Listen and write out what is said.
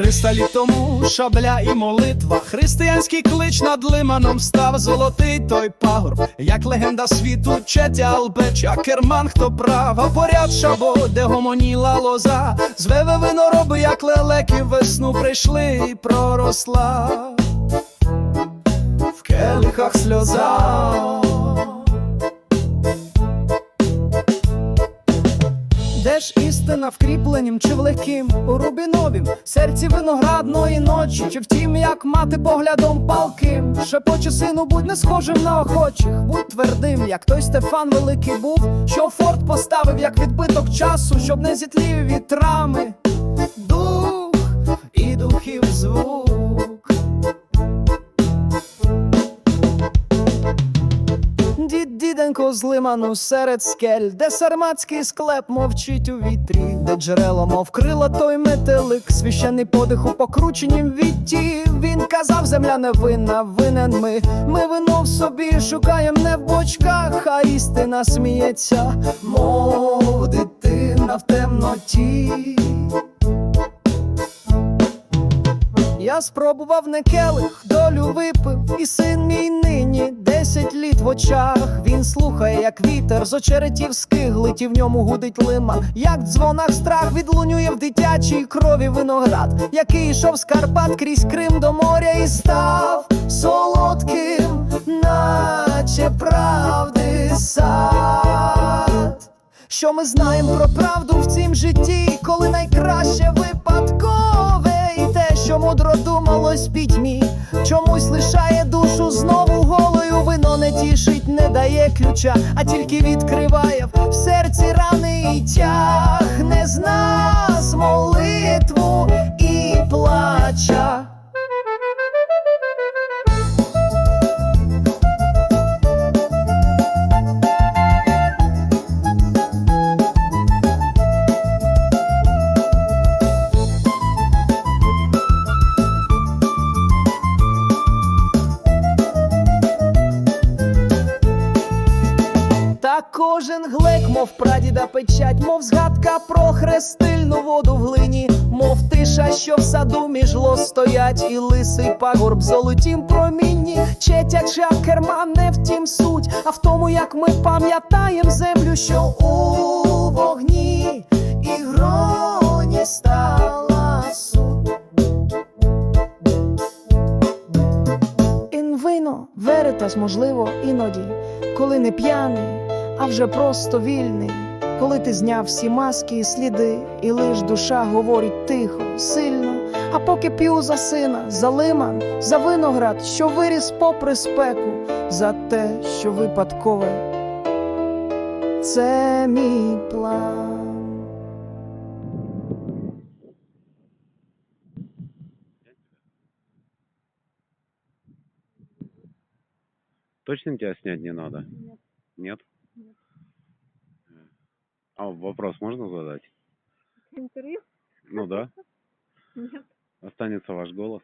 300 літ тому шабля і молитва. Християнський клич над лиманом став золотий той пагорб, як легенда світу Четя Албеча, керман, хто прав, а поряд шабо, де гомоніла лоза, звеве винороби, як лелеки весну прийшли і проросла. В келихах сльоза. Де ж істина вкріпленім чи в легким у рубіновім? Серці виноградної ночі, чи втім, як мати поглядом палким, шепоче сину, будь не схожим на охочих, будь твердим, як той Стефан Великий був, що форт поставив як відбиток часу, щоб не зітлів вітрами Дід діденько з лиману серед скель, де сарматський склеп мовчить у вітрі, де джерело, мов крила той метелик, священний подих у покрученім вітті. Він казав, земля не винна, винен ми. Ми вино в собі шукаєм не в бочках, а істина сміється, мов дитина в темноті. Я спробував не келих, долю випив, і син мій нині десять літ в очах. Він слухає, як вітер з очеретів скиглить, і в ньому гудить лиман. Як дзвонах страх відлунює в дитячій крові виноград, який йшов з Карпат крізь Крим до моря і став солодким, наче правди сад. Що ми знаємо про правду в цім житті, коли найкраще випадкове, і те, що мудро думалось пітьмі, чомусь лишає. Вино тішить, не дає ключа, а тільки відкриває в серці рани кожен глек, мов прадіда печать, мов згадка про хрестильну воду в глині, мов тиша, що в саду між лос стоять, і лисий пагорб золотім промінні, четя чи керман не тім суть, а в тому, як ми пам'ятаєм землю, що у вогні і гроні стала суть. Інвино, веритас, можливо, іноді, коли не п'яний, а вже просто вільний, коли ти зняв всі маски і сліди, і лиш душа говорить тихо, сильно. А поки п'ю за сина, за лиман, за виноград, що виріс попри спеку, за те, що випадкове. Це мій план. Точно тебя снять не надо? Нет. Нет? А вопрос можно задать? Интервью? Ну да. Нет. Останется ваш голос.